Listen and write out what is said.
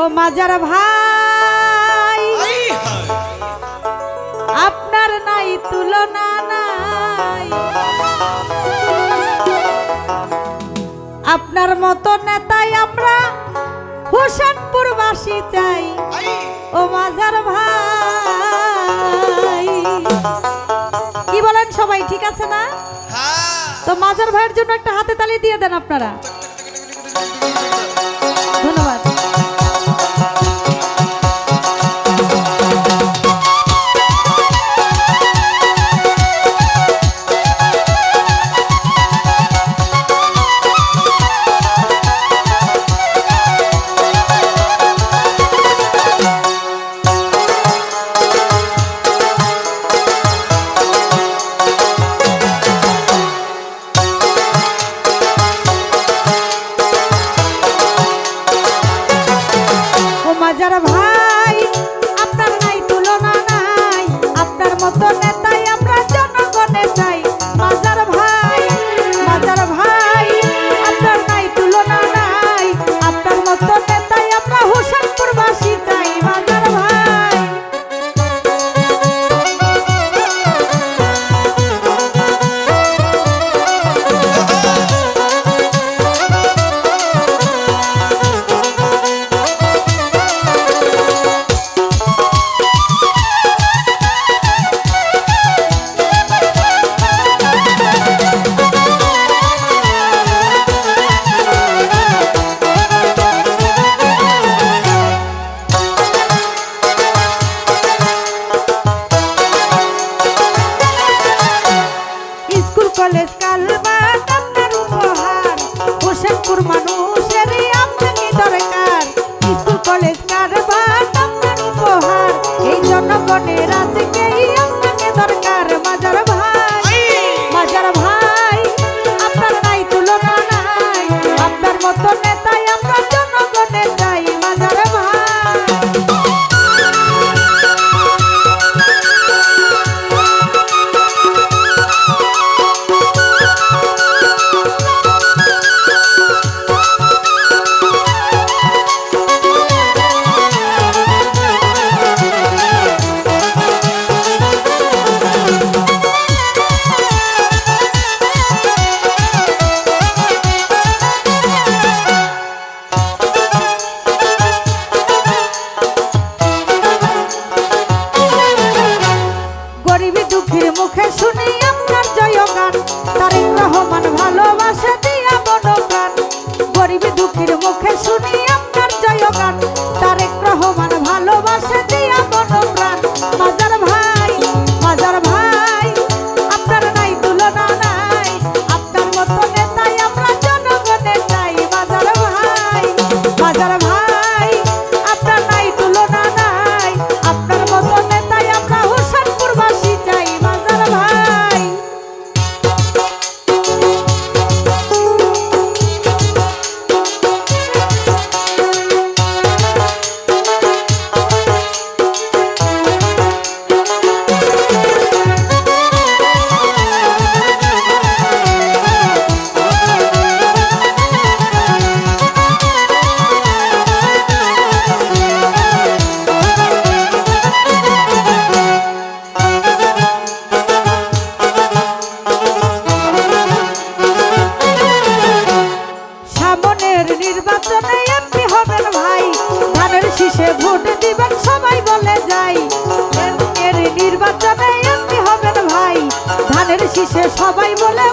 ও মাজার ভাই আপনার নাই তুলনা নাই। আপনার মতো নেতাই আমরা হোসেনপুরবাসী চাই। ও মাজার ভাই কি বলেন সবাই ঠিক আছে না? হ্যাঁ। তো মাজার ভাইয়ের জন্য একটা হাতে তালি দিয়ে দেন আপনারা। কলেজ কালবার আপনার উপহার। হোসেনপুর মানুষের আপনাকে দরকার। স্কুল কলেজ কারবার আপনার উপহার। এই জনগণের আজকেই আপনাকে দরকার মাজার ভাই। মাজার ভাই আপনার নাই তুলনা নাই। আপনার মতো নেতাই আমরা জনগণের গরিবী দুঃখীর মুখে শুনি আপনার জয়গান। তারেক রহমান শীষে সবাই বলে